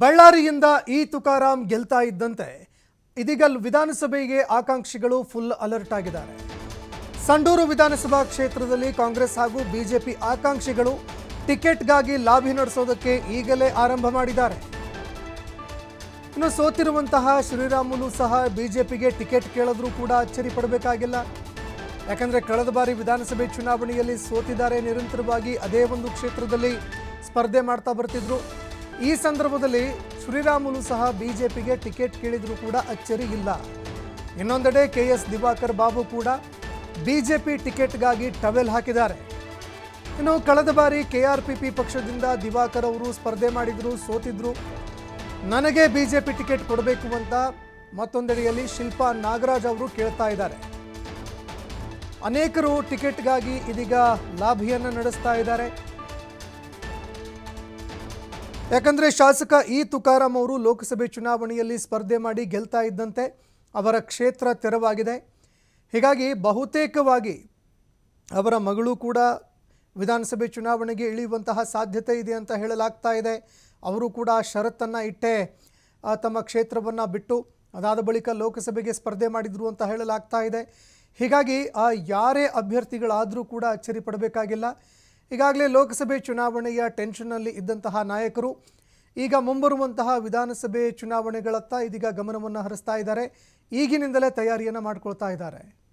ಬಳ್ಳಾರಿಯಿಂದ ಈ ತುಕಾರಾಂ ಗೆಲ್ತಾ ಇದ್ದಂತೆ ಇದೀಗ ವಿಧಾನಸಭೆಗೆ ಆಕಾಂಕ್ಷಿಗಳು ಫುಲ್ ಅಲರ್ಟ್ ಆಗಿದ್ದಾರೆ. ಸಂಡೂರು ವಿಧಾನಸಭಾ ಕ್ಷೇತ್ರದಲ್ಲಿ ಕಾಂಗ್ರೆಸ್ ಹಾಗೂ ಬಿಜೆಪಿ ಆಕಾಂಕ್ಷಿಗಳು ಟಿಕೆಟ್ಗಾಗಿ ಲಾಬಿ ನಡೆಸೋದಕ್ಕೆ ಈಗಲೇ ಆರಂಭ ಮಾಡಿದ್ದಾರೆ. ಇನ್ನು ಸೋತಿರುವಂತಹ ಶ್ರೀರಾಮುಲು ಸಹ ಬಿಜೆಪಿಗೆ ಟಿಕೆಟ್ ಕೇಳಿದ್ರೂ ಕೂಡ ಅಚ್ಚರಿ ಪಡಬೇಕಾಗಿಲ್ಲ. ಯಾಕಂದ್ರೆ ಕಳೆದ ಬಾರಿ ವಿಧಾನಸಭೆ ಚುನಾವಣೆಯಲ್ಲಿ ಸೋತಿದ್ದಾರೆ ನಿರಂತರವಾಗಿ ಅದೇ ಒಂದು ಕ್ಷೇತ್ರದಲ್ಲಿ ಸ್ಪರ್ಧೆ ಮಾಡ್ತಾ ಬರ್ತಿದ್ರು. ಈ ಸಂದರ್ಭದಲ್ಲಿ ಶ್ರೀರಾಮುಲು ಸಹ ಬಿಜೆಪಿಗೆ ಟಿಕೆಟ್ ಕೇಳಿದರೂ ಕೂಡ ಅಚ್ಚರಿ ಇಲ್ಲ. ಇನ್ನೊಂದೆಡೆ ಕೆ ಎಸ್ ದಿವಾಕರ್ ಬಾಬು ಕೂಡ ಬಿಜೆಪಿ ಟಿಕೆಟ್ಗಾಗಿ ಟವೆಲ್ ಹಾಕಿದ್ದಾರೆ. ಇನ್ನು ಕಳೆದ ಬಾರಿ ಕೆ ಆರ್ ಪಿ ಪಿ ಪಕ್ಷದಿಂದ ದಿವಾಕರ್ ಅವರು ಸ್ಪರ್ಧೆ ಮಾಡಿದ್ರು, ಸೋತಿದ್ರು. ನನಗೆ ಬಿಜೆಪಿ ಟಿಕೆಟ್ ಕೊಡಬೇಕು ಅಂತ ಮತ್ತೊಂದೆಡೆಯಲ್ಲಿ ಶಿಲ್ಪಾ ನಾಗರಾಜ್ ಅವರು ಕೇಳ್ತಾ ಇದ್ದಾರೆ. ಅನೇಕರು ಟಿಕೆಟ್ಗಾಗಿ ಇದೀಗ ಲಾಭಿಯನ್ನು ನಡೆಸ್ತಾ ಇದ್ದಾರೆ. ಯಾಕಂದ್ರೆ ಶಾಸಕ ಇ ತುಕಾರಾಂ ಅವರು ಲೋಕಸಭೆ ಚುನಾವಣೆಯಲ್ಲಿ ಸ್ಪರ್ಧೆ ಮಾಡಿ ಗೆಲ್ತಾ ಇದ್ದಂತೆ ಅವರ ಕ್ಷೇತ್ರ ತೆರವಾಗಿದೆ. ಹೀಗಾಗಿ ಬಹುತೇಕವಾಗಿ ಅವರ ಮಗಳು ಕೂಡ ವಿಧಾನಸಭೆ ಚುನಾವಣೆಗೆ ಇಳಿಯುವಂತಹ ಸಾಧ್ಯತೆ ಇದೆ ಅಂತ ಹೇಳಲಾಗ್ತಾ ಇದೆ. ಅವರು ಕೂಡ ಷರತ್ತನ್ನು ಇಟ್ಟೆ ತಮ್ಮ ಕ್ಷೇತ್ರವನ್ನು ಬಿಟ್ಟು ಅದಾದ ಬಳಿಕ ಲೋಕಸಭೆಗೆ ಸ್ಪರ್ಧೆ ಮಾಡಿದರು ಅಂತ ಹೇಳಲಾಗ್ತಾ ಇದೆ. ಹೀಗಾಗಿ ಯಾರೇ ಅಭ್ಯರ್ಥಿಗಳಾದರೂ ಕೂಡ ಅಚ್ಚರಿ ಪಡಬೇಕಾಗಿಲ್ಲ. ಈಗಾಗಲೇ ಲೋಕಸಭೆ ಚುನಾವಣೆಯ ಟೆನ್ಷನ್ನಲ್ಲಿ ಇದ್ದಂತಹ ನಾಯಕರು ಈಗ ಮುಂಬರುವಂತಹ ವಿಧಾನಸಭೆ ಚುನಾವಣೆಗಳತ್ತ ಇದೀಗ ಗಮನವನ್ನು ಹರಿಸ್ತಾ ಇದ್ದಾರೆ. ಈಗಿನಿಂದಲೇ ತಯಾರಿಯನ್ನು ಮಾಡ್ಕೊಳ್ತಾ ಇದ್ದಾರೆ.